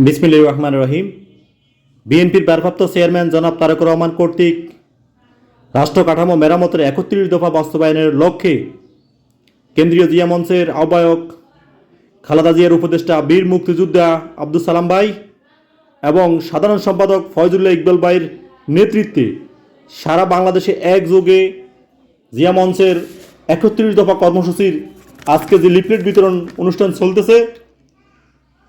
বিসমিল্লাহির রহমান রহিম। বিএনপির ভারপ্রাপ্ত চেয়ারম্যান জনাব তারেক রহমান কর্তৃক রাষ্ট্র কাঠামো মেরামতের একত্রিশ দফা বাস্তবায়নের লক্ষ্যে কেন্দ্রীয় জিয়া মঞ্চের আহ্বায়ক খালাদা জিয়ার উপদেষ্টা বীর মুক্তিযোদ্ধা আব্দুল সালাম ভাই এবং সাধারণ সম্পাদক ফয়জুল্লাহ ইকবাল ভাইয়ের নেতৃত্বে সারা বাংলাদেশে একযোগে জিয়া মঞ্চের একত্রিশ দফা কর্মসূচির আজকে যে লিফলেট বিতরণ অনুষ্ঠান চলতেছে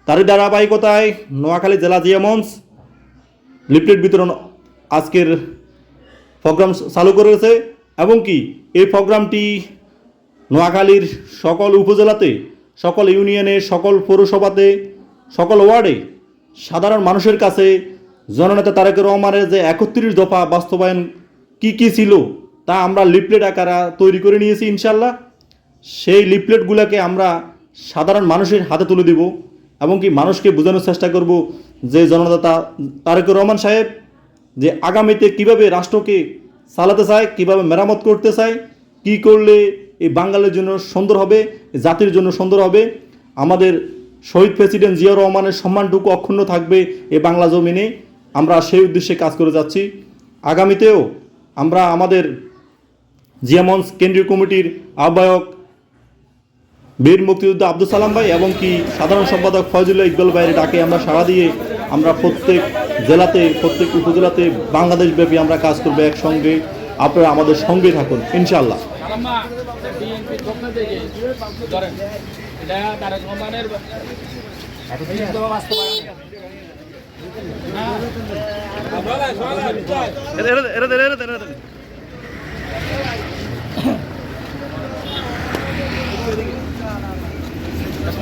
তারই ধারাবাহিকতায় নোয়াখালী জেলা জিয়া মঞ্চ লিফলেট বিতরণ আজকের প্রোগ্রাম চালু করেছে এবং কি এই প্রোগ্রামটি নোয়াখালীর সকল উপজেলাতে, সকল ইউনিয়নে, সকল পৌরসভাতে, সকল ওয়ার্ডে সাধারণ মানুষের কাছে জননেতা তারেক রহমানের যে একত্রিশ দফা বাস্তবায়ন কি কি ছিল তা আমরা লিফলেট আকারে তৈরি করে নিয়েছি ইনশাল্লাহ সেই লিফলেটগুলোকে আমরা সাধারণ মানুষের হাতে তুলে দিব। এবং কি মানুষকে বোঝানোর চেষ্টা করব যে জননেতা তারেক রহমান সাহেব যে আগামীতে কীভাবে রাষ্ট্রকে চালাতে চায়, কীভাবে মেরামত করতে চায়, কি করলে এই বাঙালির জন্য সুন্দর হবে জাতির জন্য সুন্দর হবে, আমাদের শহীদ প্রেসিডেন্ট জিয়া রহমানের সম্মানটুকু অক্ষুণ্ণ থাকবে এই বাংলা জমিনে। আমরা সেই উদ্দেশ্যে কাজ করে যাচ্ছি। আগামীতেও আমরা আমাদের জিয়ামঞ্চ কেন্দ্রীয় কমিটির আহ্বায়ক বীর মুক্তিযোদ্ধা আব্দুল সালাম ভাই এবং কি সাধারণ সম্পাদক ফয়জুল্লাহ ইকবাল ভাইয়ের ডাকে আমরা সাড়া দিয়ে আমরা প্রত্যেক জেলাতে প্রত্যেক উপজেলাতে বাংলাদেশ ব্যাপী আমরা কাজ করব একসঙ্গে আপনারা আমাদের সঙ্গে থাকুন ইনশাল্লাহ আলাম্মা বিএনপির পক্ষ থেকে ধরেন এটা তারেক রহমানের বিরুদ্ধে বাস্তবায়ন না, বলেন, বলেন, বলেন। এখন দিয়ে দেখুন। মেরামতের একটা দুর্নীতি বা বাস্তবায়নের লক্ষ্যে নোয়াখালী জেলা দিয়ে মঞ্চের উদ্যোগে এই চুক্তি করা। বুঝলেন তো? আমরা দোয়া করবেন তারা তোমার যারা বিরোধ পেছে এসে